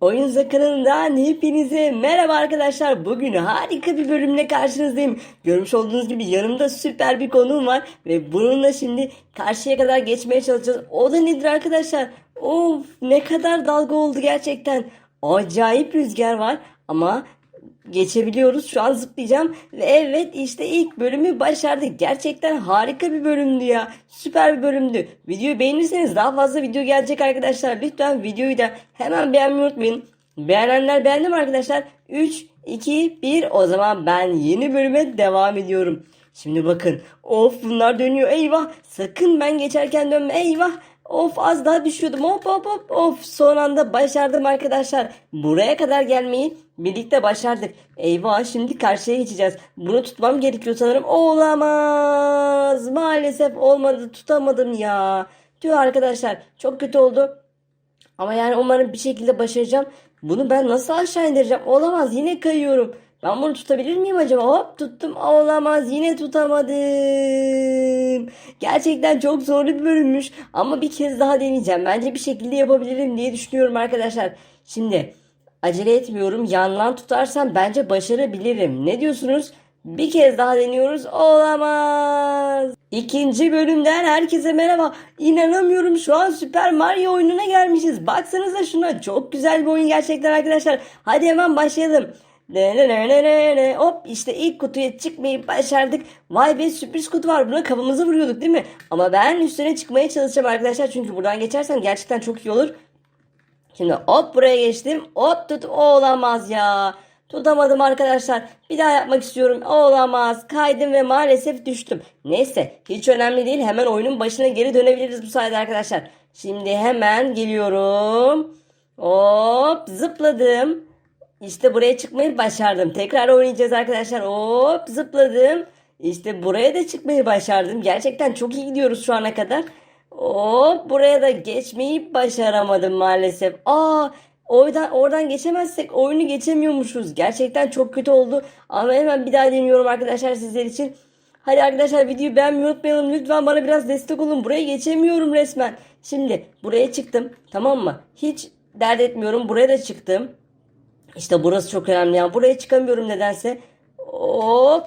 Oyunza kanalından hepinize merhaba arkadaşlar. Bugün harika bir bölümle karşınızdayım. Görmüş olduğunuz gibi yanımda süper bir konuğum var. Ve bununla şimdi karşıya kadar geçmeye çalışacağız. O da nedir arkadaşlar? Of ne kadar dalga oldu gerçekten. Acayip rüzgar var ama geçebiliyoruz. Şu an zıplayacağım. Ve evet işte ilk bölümü başardık. Gerçekten harika bir bölümdü ya. Süper bir bölümdü. Videoyu beğenirseniz daha fazla video gelecek arkadaşlar. Lütfen videoyu da hemen beğenmeyi unutmayın. Beğenenler beğendi mi arkadaşlar? 3, 2, 1 o zaman ben yeni bölüme devam ediyorum. Şimdi bakın. Of bunlar dönüyor. Eyvah. Sakın ben geçerken dönme. Eyvah. Of az daha düşüyordum. Hop hop hop. Of son anda başardım arkadaşlar. Buraya kadar gelmeyi birlikte başardık. Eyvah şimdi karşıya geçeceğiz. Bunu tutmam gerekiyor sanırım. Olamaz. Maalesef olmadı. Tutamadım ya. Tüh arkadaşlar. Çok kötü oldu. Ama yani umarım bir şekilde başaracağım. Bunu ben nasıl aşağı indireceğim? Olamaz yine kayıyorum. Ben bunu tutabilir miyim acaba? Hop tuttum. Olamaz yine tutamadım. Gerçekten çok zorlu bir bölümmüş. Ama bir kez daha deneyeceğim. Bence bir şekilde yapabilirim diye düşünüyorum arkadaşlar. Şimdi acele etmiyorum. Yandan tutarsam bence başarabilirim. Ne diyorsunuz? Bir kez daha deniyoruz. Olamaz. İkinci bölümden herkese merhaba. İnanamıyorum şu an Süper Mario oyununa gelmişiz. Baksanıza şuna çok güzel bir oyun gerçekten arkadaşlar. Hadi hemen başlayalım. Ne ne ne ne ne ne. Hop işte ilk kutuya çıkmayı başardık. Vay be sürpriz kutu var. Buna kafamızı vuruyorduk değil mi? Ama ben üstüne çıkmaya çalışacağım arkadaşlar. Çünkü buradan geçersem gerçekten çok iyi olur. Şimdi hop buraya geçtim. Hop tut olamaz ya. Tutamadım arkadaşlar. Bir daha yapmak istiyorum. Olamaz. Kaydım ve maalesef düştüm. Neyse hiç önemli değil. Hemen oyunun başına geri dönebiliriz bu sayede arkadaşlar. Şimdi hemen geliyorum. Hop zıpladım. İşte buraya çıkmayı başardım. Tekrar oynayacağız arkadaşlar. Hop zıpladım. İşte buraya da çıkmayı başardım. Gerçekten çok iyi gidiyoruz şu ana kadar. Hop buraya da geçmeyi başaramadım maalesef. Aa oradan, oradan geçemezsek oyunu geçemiyormuşuz. Gerçekten çok kötü oldu. Ama hemen bir daha deniyorum arkadaşlar sizler için. Hadi arkadaşlar videoyu beğenmeyi unutmayalım. Lütfen bana biraz destek olun. Buraya geçemiyorum resmen. Şimdi buraya çıktım. Tamam mı? Hiç dert etmiyorum. Buraya da çıktım. İşte burası çok önemli ya. Buraya çıkamıyorum nedense. Hop.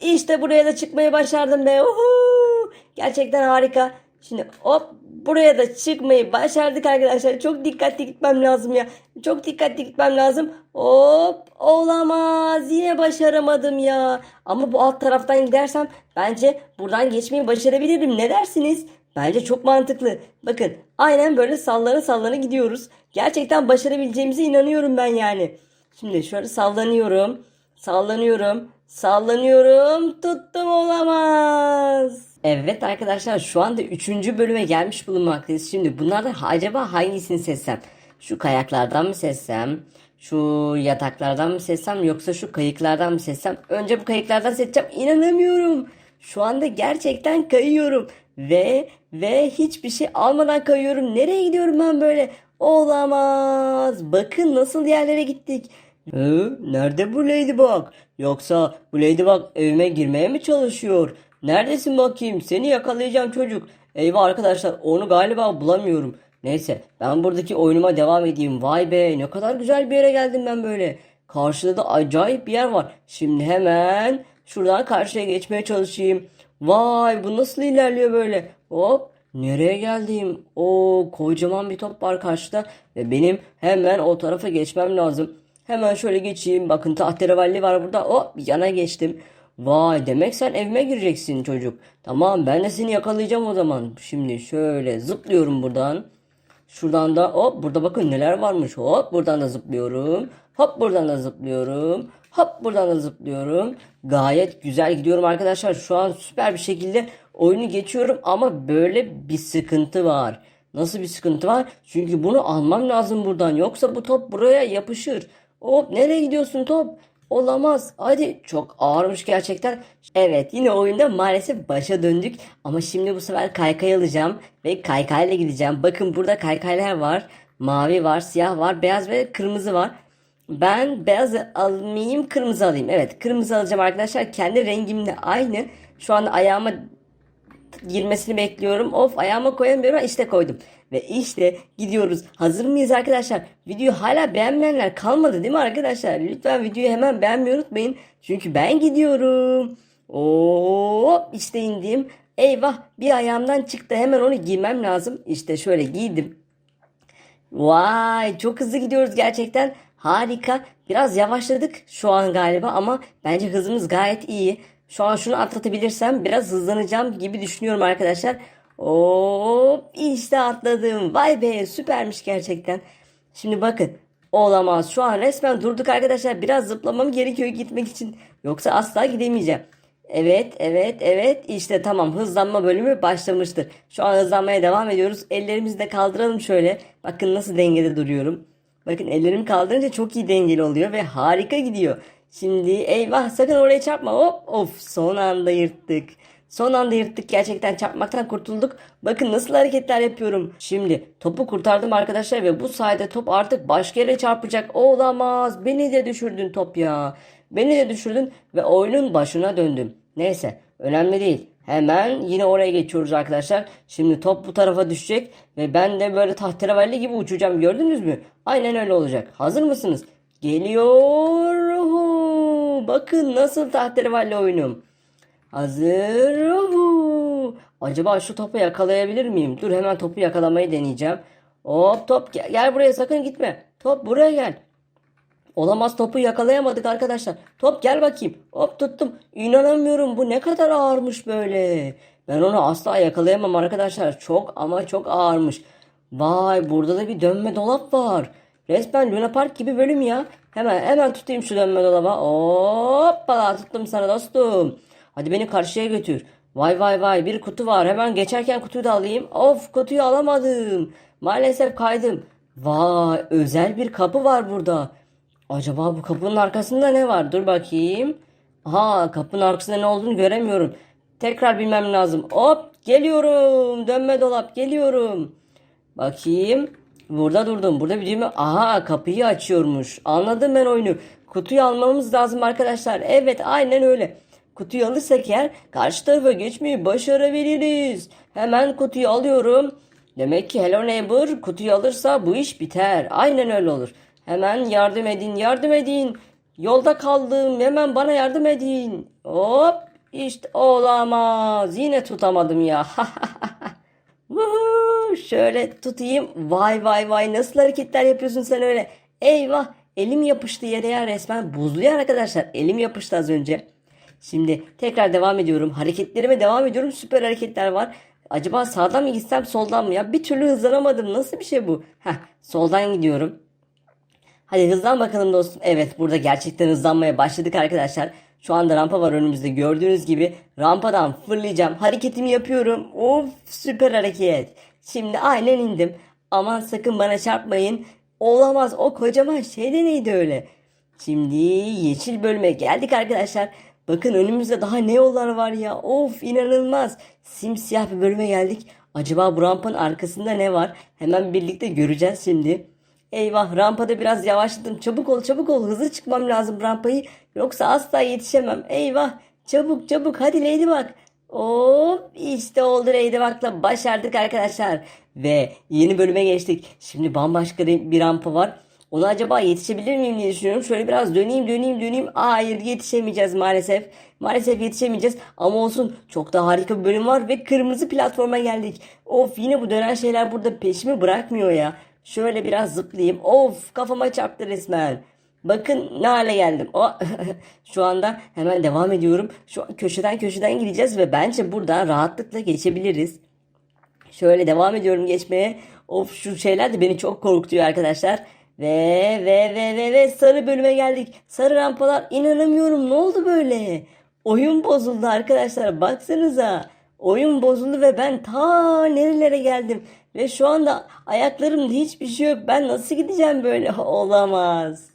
İşte buraya da çıkmayı başardım be. Uhu. Gerçekten harika. Şimdi hop buraya da çıkmayı başardık arkadaşlar. Çok dikkatli gitmem lazım ya. Çok dikkatli gitmem lazım. Hop olamaz. Yine başaramadım ya. Ama bu alt taraftan gidersem bence buradan geçmeyi başarabilirim. Ne dersiniz? Bence çok mantıklı. Bakın aynen böyle sallana sallana gidiyoruz. Gerçekten başarabileceğimize inanıyorum ben yani. Şimdi şöyle sallanıyorum. Sallanıyorum. Sallanıyorum. Tuttum olamaz. Evet arkadaşlar şu anda 3. bölüme gelmiş bulunmaktayız. Şimdi bunlardan acaba hangisini seçsem? Şu kayaklardan mı seçsem? Şu yataklardan mı seçsem yoksa şu kayıklardan mı seçsem? Önce bu kayıklardan seçeceğim. İnanamıyorum. Şu anda gerçekten kayıyorum. Ve ve hiçbir şey almadan kayıyorum. Nereye gidiyorum ben böyle? Olamaz. Bakın nasıl yerlere gittik. Hı, nerede bu Ladybug? Yoksa bu Ladybug evime girmeye mi çalışıyor? Neredesin bakayım? Seni yakalayacağım çocuk. Eyvah arkadaşlar onu galiba bulamıyorum. Neyse ben buradaki oyunuma devam edeyim. Vay be ne kadar güzel bir yere geldim ben böyle. Karşıda da acayip bir yer var. Şimdi hemen şuradan karşıya geçmeye çalışayım. Vay bu nasıl ilerliyor böyle? Hop nereye geldim? O kocaman bir top var karşıda ve benim hemen o tarafa geçmem lazım. Hemen şöyle geçeyim. Bakın tahterevalli var burada. Hop yana geçtim. Vay demek sen evime gireceksin çocuk. Tamam ben de seni yakalayacağım o zaman. Şimdi şöyle zıplıyorum buradan. Şuradan da hop burada bakın neler varmış. Hop buradan da zıplıyorum. Hop buradan da zıplıyorum. Hop buradan da zıplıyorum. Gayet güzel gidiyorum arkadaşlar. Şu an süper bir şekilde oyunu geçiyorum ama böyle bir sıkıntı var. Nasıl bir sıkıntı var? Çünkü bunu almam lazım buradan. Yoksa bu top buraya yapışır. Hop nereye gidiyorsun top? Olamaz. Hadi çok ağırmış gerçekten. Evet yine oyunda maalesef başa döndük. Ama şimdi bu sefer kaykay alacağım. Ve kaykayla gideceğim. Bakın burada kaykaylar var. Mavi var, siyah var, beyaz ve kırmızı var. Ben beyaz almayayım, kırmızı alayım. Evet kırmızı alacağım arkadaşlar. Kendi rengimle aynı. Şu anda ayağıma girmesini bekliyorum. Of ayağıma koyamıyorum. İşte koydum. Ve işte gidiyoruz. Hazır mıyız arkadaşlar? Videoyu hala beğenmeyenler kalmadı değil mi arkadaşlar? Lütfen videoyu hemen beğenmeyi unutmayın. Çünkü ben gidiyorum. Oo, işte indim. Eyvah bir ayağımdan çıktı. Hemen onu giymem lazım. İşte şöyle giydim. Vay çok hızlı gidiyoruz gerçekten. Harika. Biraz yavaşladık şu an galiba ama bence hızımız gayet iyi. Şu an şunu atlatabilirsem biraz hızlanacağım gibi düşünüyorum arkadaşlar. Hop işte atladım. Vay be süpermiş gerçekten. Şimdi bakın olamaz. Şu an resmen durduk arkadaşlar. Biraz zıplamam gerekiyor gitmek için. Yoksa asla gidemeyeceğim. Evet, evet, evet. İşte tamam hızlanma bölümü başlamıştır. Şu an hızlanmaya devam ediyoruz. Ellerimizi de kaldıralım şöyle. Bakın nasıl dengede duruyorum. Bakın ellerimi kaldırınca çok iyi dengeli oluyor ve harika gidiyor. Şimdi eyvah sakın oraya çarpma. Hop of son anda yırttık. Son anda yırttık gerçekten çarpmaktan kurtulduk. Bakın nasıl hareketler yapıyorum. Şimdi topu kurtardım arkadaşlar ve bu sayede top artık başka yere çarpacak. Olamaz. Beni de düşürdün top ya. Beni de düşürdün ve oyunun başına döndüm. Neyse önemli değil. Hemen yine oraya geçiyoruz arkadaşlar. Şimdi top bu tarafa düşecek ve ben de böyle tahterevalli gibi uçacağım. Gördünüz mü? Aynen öyle olacak. Hazır mısınız? Geliyor. Bakın nasıl tahterevalli oyunum. Hazır. Hu. Acaba şu topu yakalayabilir miyim? Dur hemen topu yakalamayı deneyeceğim. Hop top gel, gel buraya sakın gitme. Top buraya gel. Olamaz topu yakalayamadık arkadaşlar. Top gel bakayım. Hop tuttum. İnanamıyorum bu ne kadar ağırmış böyle. Ben onu asla yakalayamam arkadaşlar. Çok ama çok ağırmış. Vay burada da bir dönme dolap var. Resmen Luna Park gibi bölüm ya. Hemen hemen tutayım şu dönme dolaba. Hoppala tuttum sana dostum. Hadi beni karşıya götür. Vay vay vay bir kutu var. Hemen geçerken kutuyu da alayım. Of kutuyu alamadım. Maalesef kaydım. Vay özel bir kapı var burada. Acaba bu kapının arkasında ne var? Dur bakayım. Aha kapının arkasında ne olduğunu göremiyorum. Tekrar bilmem lazım. Hop geliyorum. Dönme dolap geliyorum. Bakayım. Burada durdum. Burada bir düğme. Aha kapıyı açıyormuş. Anladım ben oyunu. Kutuyu almamız lazım arkadaşlar. Evet aynen öyle. Kutuyu alırsak eğer karşı tarafa geçmeyi başarabiliriz. Hemen kutuyu alıyorum. Demek ki Hello Neighbor kutuyu alırsa bu iş biter. Aynen öyle olur. Hemen yardım edin, yardım edin. Yolda kaldım. Hemen bana yardım edin. Hop. İşte olamaz. Yine tutamadım ya. Şöyle tutayım. Vay vay vay nasıl hareketler yapıyorsun sen öyle. Eyvah elim yapıştı yere ya resmen buzluyor arkadaşlar. Elim yapıştı az önce. Şimdi tekrar devam ediyorum. Hareketlerime devam ediyorum. Süper hareketler var. Acaba sağdan mı gitsem soldan mı ya? Bir türlü hızlanamadım. Nasıl bir şey bu? Heh, soldan gidiyorum. Hadi hızlan bakalım dostum. Evet burada gerçekten hızlanmaya başladık arkadaşlar. Şu anda rampa var önümüzde. Gördüğünüz gibi rampadan fırlayacağım. Hareketimi yapıyorum. Of süper hareket. Şimdi aynen indim. Aman sakın bana çarpmayın. Olamaz o kocaman şey de neydi öyle? Şimdi yeşil bölüme geldik arkadaşlar. Bakın önümüzde daha ne yollar var ya. Of inanılmaz. Simsiyah bir bölüme geldik. Acaba bu rampanın arkasında ne var? Hemen birlikte göreceğiz şimdi. Eyvah rampada biraz yavaşladım. Çabuk ol çabuk ol hızlı çıkmam lazım rampayı. Yoksa asla yetişemem. Eyvah çabuk çabuk hadi Ladybug. Hop işte oldu Ladybug'la başardık arkadaşlar. Ve yeni bölüme geçtik. Şimdi bambaşka bir rampa var. Ona acaba yetişebilir miyim diye düşünüyorum. Şöyle biraz döneyim döneyim döneyim. Hayır yetişemeyeceğiz maalesef. Maalesef yetişemeyeceğiz. Ama olsun çok da harika bir bölüm var ve kırmızı platforma geldik. Of yine bu dönen şeyler burada peşimi bırakmıyor ya. Şöyle biraz zıplayayım. Of kafama çarptı resmen. Bakın ne hale geldim. O şu anda hemen devam ediyorum. Şu köşeden köşeden gideceğiz ve bence buradan rahatlıkla geçebiliriz. Şöyle devam ediyorum geçmeye. Of şu şeyler de beni çok korkutuyor arkadaşlar. Ve ve ve ve ve sarı bölüme geldik. Sarı rampalar inanamıyorum. Ne oldu böyle? Oyun bozuldu arkadaşlar. Baksanıza. Oyun bozuldu ve ben ta nerelere geldim. Ve şu anda ayaklarımda hiçbir şey yok. Ben nasıl gideceğim böyle? Olamaz.